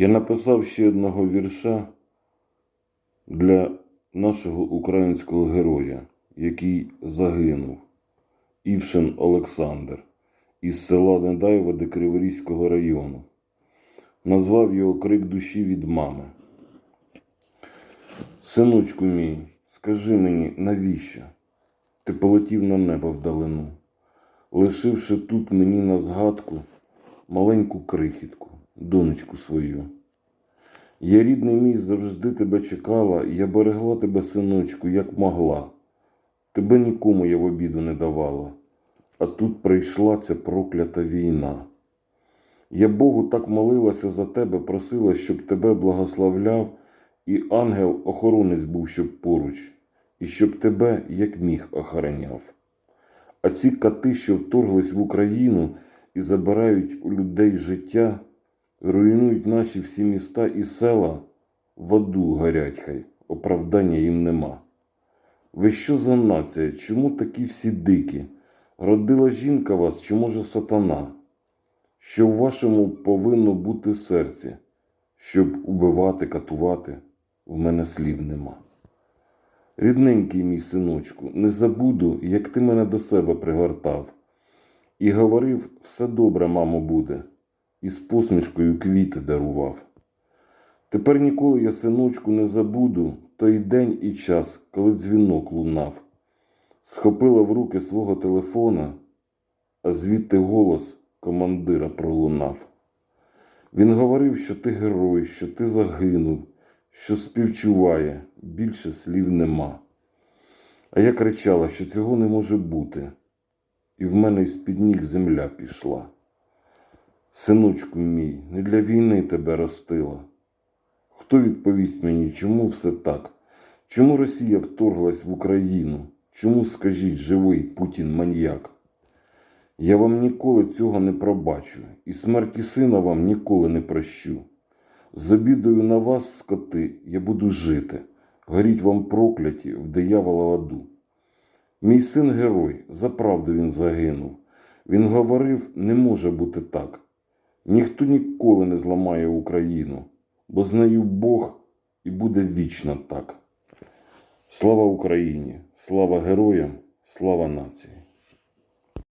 Я написав ще одного вірша для нашого українського героя, який загинув, Івшин Олександр із села Недаєва Криворізького району. Назвав його Крик душі від мами. Синочку мій, скажи мені, навіщо? Ти полетів на небо вдалину, лишивши тут мені на згадку маленьку крихітку, донечку свою. Я, рідний мій, завжди тебе чекала, я берегла тебе, синочку, як могла. Тебе нікому я в обіду не давала, а тут прийшла ця проклята війна. Я Богу так молилася за тебе, просила, щоб тебе благословляв, і ангел-охоронець був, щоб поруч, і щоб тебе, як міг, охороняв. А ці кати, що вторглись в Україну і забирають у людей життя, руйнують наші всі міста і села, в аду горять хай, оправдання їм нема. Ви що за нація? Чому такі всі дикі? Родила жінка вас, чи може сатана? Що в вашому повинно бути серці, щоб убивати, катувати, в мене слів нема. Рідненький мій синочку, не забуду, як ти мене до себе пригортав, і говорив, все добре, мамо, буде, і з посмішкою квіти дарував. Тепер ніколи я, синочку, не забуду той день і час, коли дзвінок лунав. Схопила в руки свого телефона, а звідти голос командира пролунав. Він говорив, що ти герой, що ти загинув, що співчуває, більше слів нема. А я кричала, що цього не може бути, і в мене із-під ніг земля пішла. Синочку мій, не для війни тебе ростила. Хто відповість мені, чому все так? Чому Росія вторглась в Україну? Чому, скажіть, живий Путін маньяк? Я вам ніколи цього не пробачу, і смерті сина вам ніколи не прощу. З обідою на вас, скоти, я буду жити, горіть вам прокляті в диявола аду. Мій син герой, за правду він загинув. Він говорив, не може бути так. Ніхто ніколи не зламає Україну, бо з нею Бог і буде вічно так. Слава Україні, слава героям, слава нації.